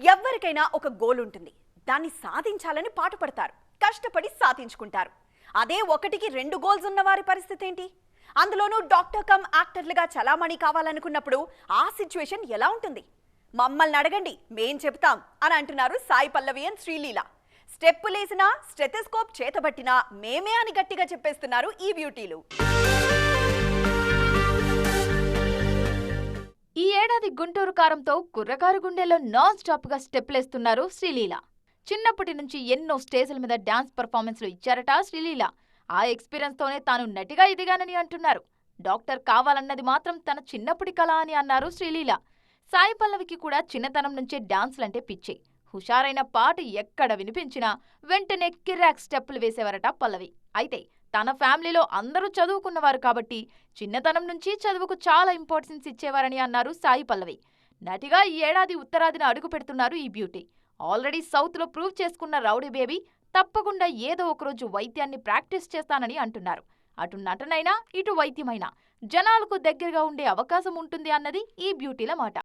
ఎవరికైనా ఒక గోల్ ఉంటుంది. దాన్ని సాధించాలని పాటుపడతారు. కష్టపడి సాధించుకుంటారు. అదే ఒకటికి రెండు గోల్స్ ఉన్న వారి పరిస్థితి ఏంటి? అందులోనూ డాక్టర్ కమ్ యాక్టర్లుగా చలామణి కావాలనుకున్నప్పుడు ఆ సిచ్యువేషన్ ఎలా ఉంటుంది? మమ్మల్ని అడగండి మేం చెప్తాం అని అంటున్నారు సాయి పల్లవి అండ్ శ్రీలీల. స్టెప్పులేసినా స్టెథెస్కోప్ చేతబట్టినా మేమే అని గట్టిగా చెప్పేస్తున్నారు ఈ బ్యూటీలు. ఏడాది గుంటూరు కారంతో కుర్రకారు గుండెలో నాన్ స్టాప్గా స్టెప్లేస్తున్నారు శ్రీలీల. చిన్నప్పటి నుంచి ఎన్నో స్టేజ్ల మీద డాన్స్ పర్ఫార్మెన్స్లు ఇచ్చారట శ్రీలీల. ఆ ఎక్స్పీరియన్స్ తోనే తాను నటిగా ఎదిగానని అంటున్నారు. డాక్టర్ కావాలన్నది మాత్రం తన చిన్నప్పటి కళ అని అన్నారు శ్రీలీల. సాయి పల్లవికి కూడా చిన్నతనం నుంచే డాన్సులంటే పిచ్చి. హుషారైన పాట ఎక్కడ వినిపించినా వెంటనే కిరాక్ స్టెప్పులు వేసేవారట పల్లవి. అయితే తన ఫ్యామిలీలో అందరూ చదువుకున్నవారు కాబట్టి చిన్నతనం నుంచి చదువుకు చాలా ఇంపార్టెన్స్ ఇచ్చేవారని అన్నారు సాయి పల్లవి. నటిగా ఈ ఏడాది ఉత్తరాదిన అడుగు పెడుతున్నారు ఈ బ్యూటీ. ఆల్రెడీ సౌత్లో ప్రూవ్ చేసుకున్న రౌడీ బేబీ తప్పకుండా ఏదో ఒకరోజు వైద్యాన్ని ప్రాక్టీస్ చేస్తానని అంటున్నారు. అటు నటనైనా ఇటు వైద్యమైనా జనాలకు దగ్గరగా ఉండే అవకాశం ఉంటుంది అన్నది ఈ బ్యూటీల మాట.